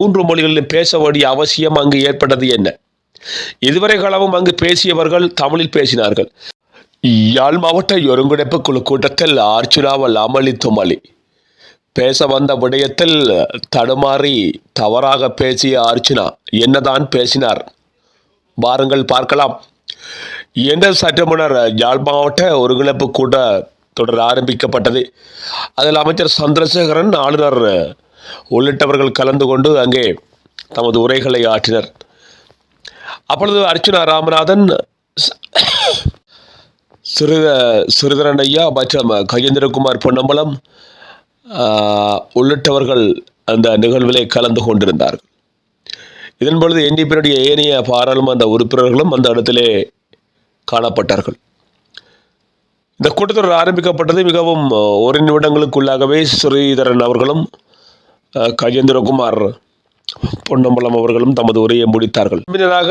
மூன்று மொழிகளிலும் பேச வேண்டிய அவசியம் அங்கு ஏற்பட்டது என்ன? இதுவரை காலமும் அங்கு பேசியவர்கள் தமிழில் பேசினார்கள். யாழ் மாவட்ட ஒருங்கிணைப்பு குழு கூட்டத்தில் அர்ச்சுனாவல் அமளி துமளி பேச வந்த விடயத்தில் தடுமாறி தவறாக பேசிய அர்ச்சுனா என்னதான் பேசினார்? வாருங்கள் பார்க்கலாம். என்ற சற்று முன்னர் யாழ் மாவட்ட ஒருங்கிணைப்பு கூட்ட தொடர் ஆரம்பிக்கப்பட்டது. அதில் அமைச்சர் சந்திரசேகரன் ஆளுநர் உள்ளிட்டவர்கள் கலந்து கொண்டு அங்கே தமது உரைகளை ஆற்றினர். அப்பொழுது அர்ச்சுனா ராமநாதன் சிறுத சிறுதரன் ஐயா மற்றும் கஜேந்திரகுமார் பொன்னம்பலம் ஆஹ், உள்ளிட்டவர்கள் அந்த நிகழ்விலே கலந்து கொண்டிருந்தார்கள். இதன் பொழுது என்டிபியினுடைய ஏனைய பாராளுமன்ற உறுப்பினர்களும் அந்த இடத்திலே காணப்பட்டார்கள். இந்த கூட்டத்தொடர் ஆரம்பிக்கப்பட்டது மிகவும் ஒரு நிமிடங்களுக்குள்ளாகவே ஸ்ரீதரன் அவர்களும் கஜேந்திரகுமார் பொன்னம்பலம் அவர்களும் தமது உரையை முடித்தார்கள். பின்னராக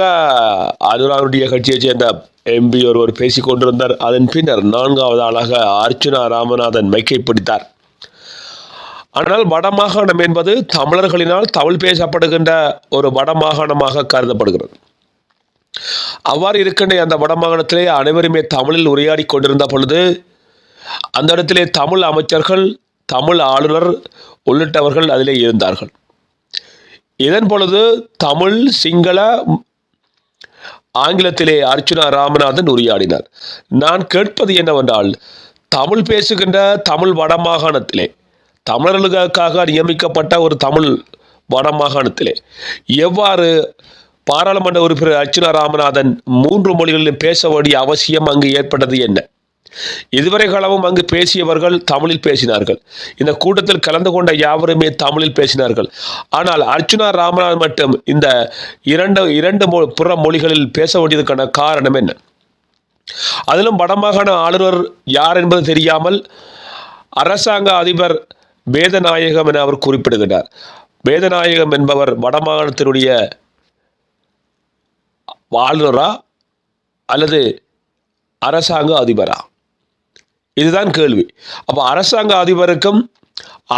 அனுராவுடைய கட்சியைச் சேர்ந்த எம்பி ஒருவர் பேசிக் கொண்டிருந்தார். அதன் பின்னர் நான்காவது ஆளாக அர்ச்சுனா ராமநாதன் மைக்கை பிடித்தார். ஆனால் வடமாகாணம் என்பது தமிழர்களினால் தமிழ் பேசப்படுகின்ற ஒரு வடமாகாணமாக கருதப்படுகிறது. அவ்வாறு இருக்கின்ற அந்த வடமாகாணத்திலே அனைவருமே தமிழில் உரையாடி கொண்டிருந்த பொழுது அந்த இடத்திலே தமிழ் அமைச்சர்கள் தமிழ் ஆளுநர் உள்ளிட்டவர்கள் அதிலே இருந்தார்கள். இதன் பொழுது தமிழ் சிங்கள ஆங்கிலத்திலே அர்ச்சுனா ராமநாதன் உரையாடினார். நான் கேட்பது என்னவென்றால் தமிழ் பேசுகின்ற தமிழ் வடமாகாணத்திலே தமிழர்களுக்காக நியமிக்கப்பட்ட ஒரு தமிழ் வடமாகாணத்திலே எவ்வாறு பாராளுமன்ற உறுப்பினர் அர்ச்சுனா ராமநாதன் மூன்று மொழிகளிலும் பேச வேண்டிய அவசியம் அங்கு ஏற்பட்டது என்ன? இதுவரை காலமும் அங்கு பேசியவர்கள் தமிழில் பேசினார்கள். இந்த கூட்டத்தில் கலந்து கொண்ட யாவருமே தமிழில் பேசினார்கள். ஆனால் அர்ச்சுனா ராமநாதன் மட்டும் இந்த இரண்டு இரண்டு மொ- புற மொழிகளில் பேச வேண்டியதுக்கான காரணம் என்ன? அதிலும் வடமாகாண ஆளுநர் யார் என்பது தெரியாமல் அரசாங்க அதிபர் வேதநாயகம் என அவர் குறிப்பிடுகிறார் வேதநாயகம் என்பவர் வடமாகாணத்தினுடைய ஆளுநரா அல்லது அரசாங்க அதிபரா? இதுதான் கேள்வி. அப்போ அரசாங்க அதிபருக்கும்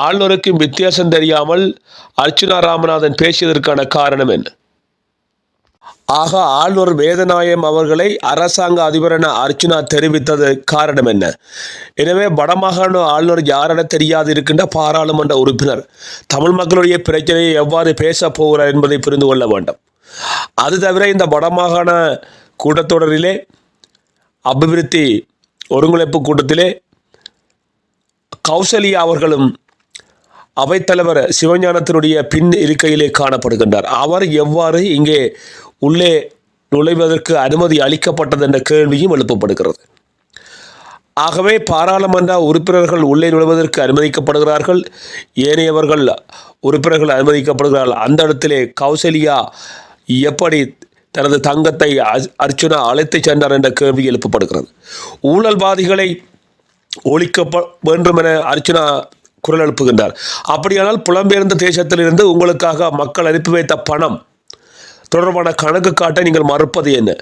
ஆளுநருக்கும் வித்தியாசம் தெரியாமல் அர்ச்சுனா ராமநாதன் பேசியதற்கான காரணம் என்ன? ஆக ஆளுநர் வேதநாயகம் அவர்களை அரசாங்க அதிபர் என அர்ச்சுனா தெரிவித்தது காரணம் என்ன? எனவே வடமாகாண ஆளுநர் யாரென தெரியாது இருக்கின்ற பாராளுமன்ற உறுப்பினர் தமிழ் மக்களுடைய பிரச்சனையை எவ்வாறு பேசப் போகிறார் என்பதை புரிந்து கொள்ள வேண்டும். அது தவிர இந்த வடமாகாண கூட்டத்தொடரிலே அபிவிருத்தி ஒருங்கிணைப்பு கூட்டத்திலே கௌசல்யா அவர்களும் அவைத்தலைவர் சிவஞானத்தினுடைய பின் இருக்கையிலே காணப்படுகின்றார். அவர் எவ்வாறு இங்கே உள்ளே நுழைவதற்கு அனுமதி அளிக்கப்பட்டது என்ற கேள்வியும் எழுப்பப்படுகிறது. ஆகவே பாராளுமன்ற உறுப்பினர்கள் உள்ளே நுழைவதற்கு அனுமதிக்கப்படுகிறார்கள். ஏனையவர்கள் உறுப்பினர்கள் அனுமதிக்கப்படுகிறார்கள். அந்த இடத்திலே கௌசல்யா எப்படி தனது தங்கத்தை அர்- அர்ச்சுனா அழைத்துச் சென்றார் என்ற கேள்வி எழுப்பப்படுகிறது. ஊழல்வாதிகளை ஒழிக்க வேண்டும் என அர்ச்சுனா குரல் எழுப்புகின்றார். அப்படியானால் புலம்பெயர்ந்த தேசத்திலிருந்து உங்களுக்காக மக்கள் அனுப்பி வைத்த பணம் தொடர்பான கணக்கு காட்ட நீங்கள் மறுப்பது என்ன?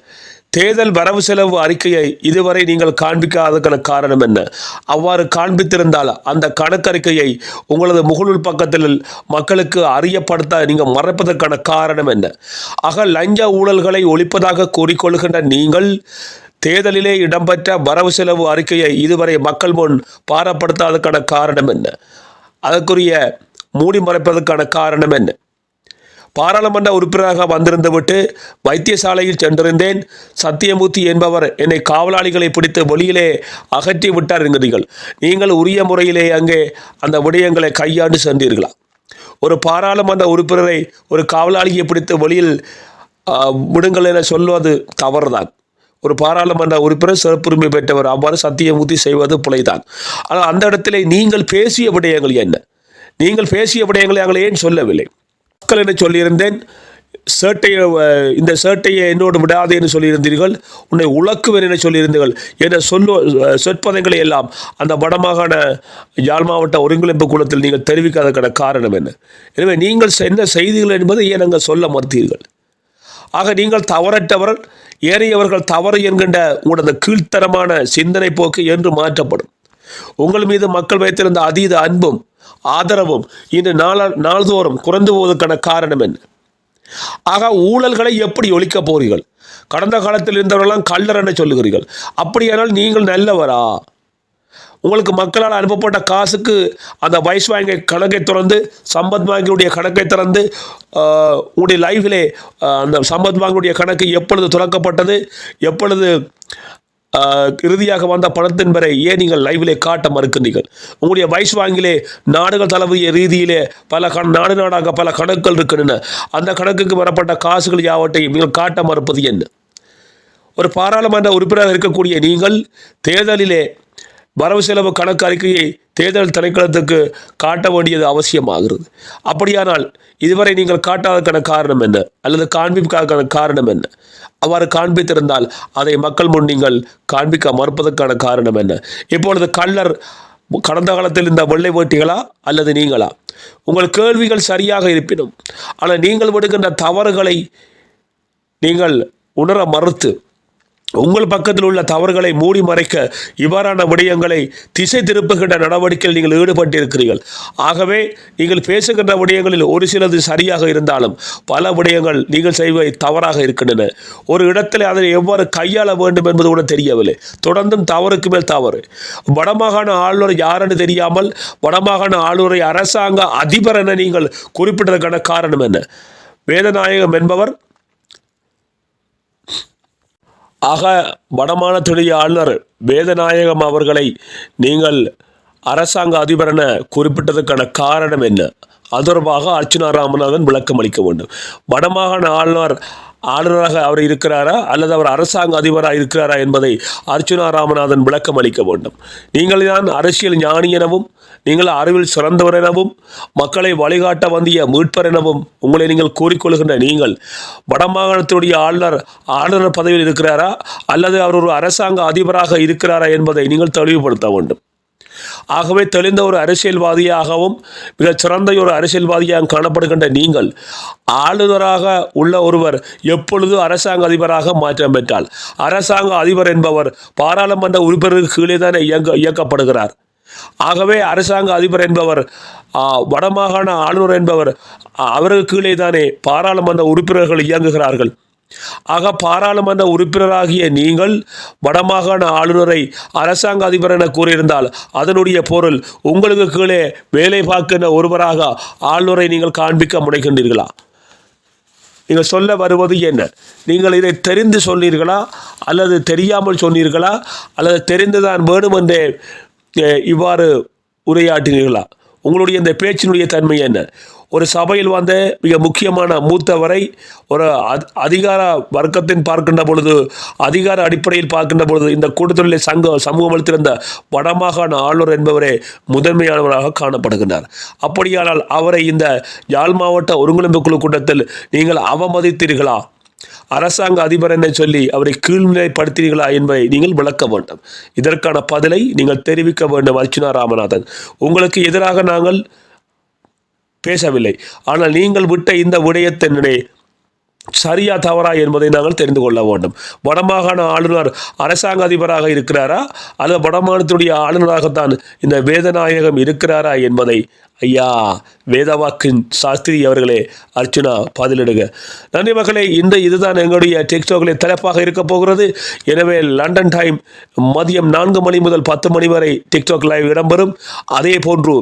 தேர்தல் வரவு செலவு அறிக்கையை இதுவரை நீங்கள் காண்பிக்காததுக்கான காரணம் என்ன? அவ்வாறு காண்பித்திருந்தால் அந்த கணக்கறிக்கையை உங்களது முகநூல் பக்கத்தில் மக்களுக்கு அறியப்படுத்த நீங்கள் மறைப்பதற்கான காரணம் என்ன? ஆக லஞ்ச ஊழல்களை ஒழிப்பதாக கூறிக்கொள்கின்ற நீங்கள் தேர்தலிலே இடம்பெற்ற வரவு செலவு அறிக்கையை இதுவரை மக்கள் முன் பாரப்படுத்தாததுக்கான காரணம் என்ன? அதற்குரிய மூடி மறைப்பதற்கான காரணம் என்ன? பாராளுமன்ற உறுப்பினராக வந்திருந்துவிட்டு வைத்தியசாலையில் சென்றிருந்தேன். சத்தியமூர்த்தி என்பவர் என்னை காவலாளிகளை பிடித்து வெளியிலே அகற்றி விட்டார் என்கிறீர்கள். நீங்கள் உரிய முறையிலே அங்கே அந்த விடயங்களை கையாண்டு சென்றீர்களா? ஒரு பாராளுமன்ற உறுப்பினரை ஒரு காவலாளியை பிடித்து வெளியில் விடுங்கள் என சொல்வது தவறுதான். ஒரு பாராளுமன்ற உறுப்பினர் சிறப்புரிமை பெற்றவர் அவ்வாறு சத்தியமூர்த்தி செய்வது பிழைதான். ஆனால் அந்த இடத்திலே நீங்கள் பேசிய விடயங்கள் என்ன? நீங்கள் பேசிய விடயங்களை நாங்கள் ஏன் சொல்லவில்லை? மக்கள் என சொல்லியிருந்தேன் சேட்டையை இந்த சேட்டையை என்னோடு விடாதே என்று சொல்லியிருந்தீர்கள் உன்னை உழக்குவேன் என சொல்லியிருந்தீர்கள் என சொல்லு சொற்பதங்களை எல்லாம் அந்த வடமாகாண யாழ் மாவட்ட ஒருங்கிணைப்பு குளத்தில் நீங்கள் தெரிவிக்காதற்கான காரணம் என்ன? எனவே நீங்கள் என்ன செய்தீர்கள் என்பதை ஏன் அங்கே சொல்ல மறுத்தீர்கள்? ஆக நீங்கள் தவறற்றவர் ஏறியவர்கள் தவறு என்கின்ற உங்களது கீழ்த்தரமான சிந்தனை போக்கு என்று மாற்றப்படும். உங்கள் மீது மக்கள் வைத்திருந்த அதீத அன்பும் ஆதரவும் இன்று நாள நாள்தோறும் குறைந்து போவதற்கான காரணம் என்ன? ஆக ஊழல்களை எப்படி ஒழிக்கப் போகிறீர்கள் கடந்த காலத்தில் இருந்தவரெல்லாம் கள்ளர் என சொல்லுகிறீர்கள். அப்படியானால் நீங்கள் நல்லவரா? உங்களுக்கு மக்களால் அனுப்பப்பட்ட காசுக்கு அந்த வைஸ் வங்கி கணக்கை திறந்து சம்பத் வாங்கியுடைய கணக்கை திறந்து உங்களுடைய லைஃபிலே அந்த சம்பத் வாங்கியுடைய கணக்கு எப்பொழுது துறக்கப்பட்டது? எப்பொழுது இறுதியாக வந்த பணத்தின் வரை ஏன் நீங்கள் லைவிலே காட்ட மறுக்கின்றீர்கள்? உங்களுடைய வைஸ் வாங்கிலே நாடுகள் தளபதிய ரீதியிலே பல கண் நாடு நாடாக பல கணக்குகள் இருக்கின்றன. அந்த கணக்குக்கு வரப்பட்ட காசுகள் யாவற்றையும் நீங்கள் காட்ட மறுப்பது என்ன? ஒரு பாராளுமன்ற உறுப்பினராக இருக்கக்கூடிய நீங்கள் தேர்தலிலே வரவு செலவு கணக்கு அறிக்கையை தேர்தல் திணைக்களத்துக்கு காட்ட வேண்டியது அவசியமாகிறது. அப்படியானால் இதுவரை நீங்கள் காட்டாததற்கான காரணம் என்ன? அல்லது காண்பிக்காத காரணம் என்ன? அவ்வாறு காண்பித்திருந்தால் அதை மக்கள் முன் நீங்கள் காண்பிக்க மறுப்பதற்கான காரணம் என்ன? இப்பொழுது கள்ளர் கடந்த காலத்தில் இந்த வெள்ளை வேட்டிகளா அல்லது நீங்களா? உங்கள் கேள்விகள் சரியாக இருப்பினும் ஆனால் நீங்கள் விடுகின்ற தவறுகளை நீங்கள் உணர மறுத்து உங்கள் பக்கத்தில் உள்ள தவறுகளை மூடி மறைக்க இவ்வாறான விடயங்களை திசை திருப்புகின்ற நடவடிக்கையில் நீங்கள் ஈடுபட்டிருக்கிறீர்கள். ஆகவே நீங்கள் பேசுகின்ற விடயங்களில் ஒரு சிலது சரியாக இருந்தாலும் பல விடயங்கள் நீங்கள் செய்வதை தவறாக இருக்கின்றன. ஒரு இடத்தில் அதை எவ்வாறு கையாள வேண்டும் என்பது கூட தெரியவில்லை. தொடர்ந்தும் தவறுக்கு மேல் தவறு. வடமாகாண ஆளுநர் யாரென்று தெரியாமல் வடமாகாண ஆளுநரை அரசாங்க அதிபர் என நீங்கள் குறிப்பிட்டதற்கான காரணம் என்ன? வேதநாயகம் என்பவர் ஆக வடமாநிலத்துடைய ஆளுநர் வேதநாயகம் அவர்களை நீங்கள் அரசாங்க அதிபர் என குறிப்பிட்டதற்கான காரணம் என்ன? அது தொடர்பாக அர்ச்சுனா ராமநாதன் விளக்கம் அளிக்க வேண்டும். வடமாகாண ஆளுநர் ஆளுநராக அவர் இருக்கிறாரா? அல்லது அவர் அரசாங்க அதிபராக இருக்கிறாரா என்பதை அர்ச்சுனா ராமநாதன் விளக்கம் அளிக்க வேண்டும். நீங்கள் தான் அரசியல் ஞானி எனவும் நீங்கள் அறிவில் சிறந்தவர் எனவும் மக்களை வழிகாட்ட வந்திய மீட்பர் எனவும் உங்களை நீங்கள் கூறிக்கொள்கின்ற நீங்கள் வடமாகாணத்துடைய ஆளுநர் ஆளுநர் பதவியில் இருக்கிறாரா? அல்லது அவர் ஒரு அரசாங்க அதிபராக இருக்கிறாரா என்பதை நீங்கள் தெளிவுபடுத்த வேண்டும். ஆகவே தெளிந்த ஒரு அரசியல்வாதியாகவும் மிகச் சிறந்த ஒரு அரசியல்வாதியாக காணப்படுகின்ற நீங்கள் ஆளுநராக உள்ள ஒருவர் எப்பொழுது அரசாங்க அதிபராக மாற்றம் பெற்றால் அரசாங்க அதிபர் என்பவர் பாராளுமன்ற உறுப்பினருக்கு கீழே தானே இயங்க இயக்கப்படுகிறார். ஆகவே அரசாங்க அதிபர் என்பவர் வடமாகாண ஆளுநர் என்பவர் அவருக்கு கீழே தானே பாராளுமன்ற உறுப்பினர்கள் இயங்குகிறார்கள். ஆக பாராளுமன்ற உறுப்பினராகிய நீங்கள் வடமாகாண ஆளுநரை அரசாங்க அதிபர் என கூறியிருந்தால் அதனுடைய பொருள் உங்களுக்கு கீழே வேலை பார்க்கின்ற ஒருவராக ஆளுநரை நீங்கள் காண்பிக்க முனைகின்றீர்களா? நீங்கள் சொல்ல வருவது என்ன? நீங்கள் இதை தெரிந்து சொன்னீர்களா அல்லது தெரியாமல் சொன்னீர்களா? அல்லது தெரிந்துதான் வேணுமென்றே இவ்வாறு உரையாற்றினீர்களா? உங்களுடைய இந்த பேச்சினுடைய தன்மை என்ன? ஒரு சபையில் வந்த மிக முக்கியமான மூத்தவரை ஒரு அதிகார வர்க்கத்தின் பார்க்கின்ற பொழுது அதிகார அடிப்படையில் பார்க்கின்ற பொழுது இந்த கூட்டத்தொழிலை சங்க சமூகம் அளித்திருந்த வடமாகாண ஆளுநர் என்பவரே முதன்மையானவராக காணப்படுகின்றார். அப்படியானால் அவரை இந்த யாழ் மாவட்ட ஒருங்கிணைப்பு குழு கூட்டத்தில் நீங்கள் அவமதித்தீர்களா? அரசாங்க அதிபர் என்ன சொல்லி அவரை கீழ்நிலைப்படுத்தீர்களா என்பதை நீங்கள் விளக்க வேண்டும். இதற்கான பதிலை நீங்கள் தெரிவிக்க வேண்டும் அர்ச்சுனா ராமநாதன். உங்களுக்கு எதிராக நாங்கள் பேசவில்லை. ஆனால் நீங்கள் விட்ட இந்த விடயத்தினே சரியா தவறா என்பதை நாங்கள் தெரிந்து கொள்ள வேண்டும். வடமாகாண ஆளுநர் அரசாங்க அதிபராக இருக்கிறாரா? அல்லது வடமாநிலத்துடைய ஆளுநராகத்தான் இந்த வேதநாயகம் இருக்கிறாரா என்பதை ஐயா வேதவாக்கின் சாஸ்திரி அவர்களே அர்ச்சுனா பதிலிடுங்க நன்றி மக்களே இந்த இதுதான் எங்களுடைய டிக்டாக்களில் தலைப்பாக இருக்க போகிறது. எனவே லண்டன் டைம் மதியம் நான்கு மணி முதல் பத்து மணி வரை டிக்டாக் லைவ் இடம்பெறும். அதே போன்று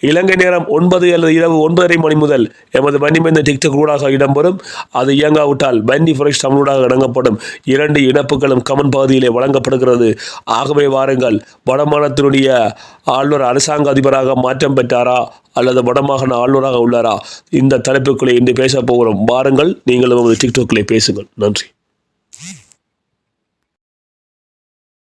இலங்கை நேரம் ஒன்பது அல்லது இரவு ஒன்பதரை மணி முதல் எமது வண்டிமைந்த டிக்டாக் ஊடாக இடம்பெறும். அது இயங்காவிட்டால் வண்டி ஃப்ரெஷ் தமிழூடாக வழங்கப்படும் இரண்டு இணைப்புகளும் கமன் பகுதியிலே வழங்கப்படுகிறது. ஆகவே வாருங்கள் வடமானத்தினுடைய ஆளுநர் அரசாங்க அதிபராக மாற்றம் பெற்றாரா? அல்லது வடமாகாண ஆளுநராக உள்ளாரா? இந்த தலைப்புக்குள்ளே இன்று பேச போகிறோம். வாருங்கள் நீங்களும் உங்கள் டிக்டாக்கிலே பேசுங்கள். நன்றி.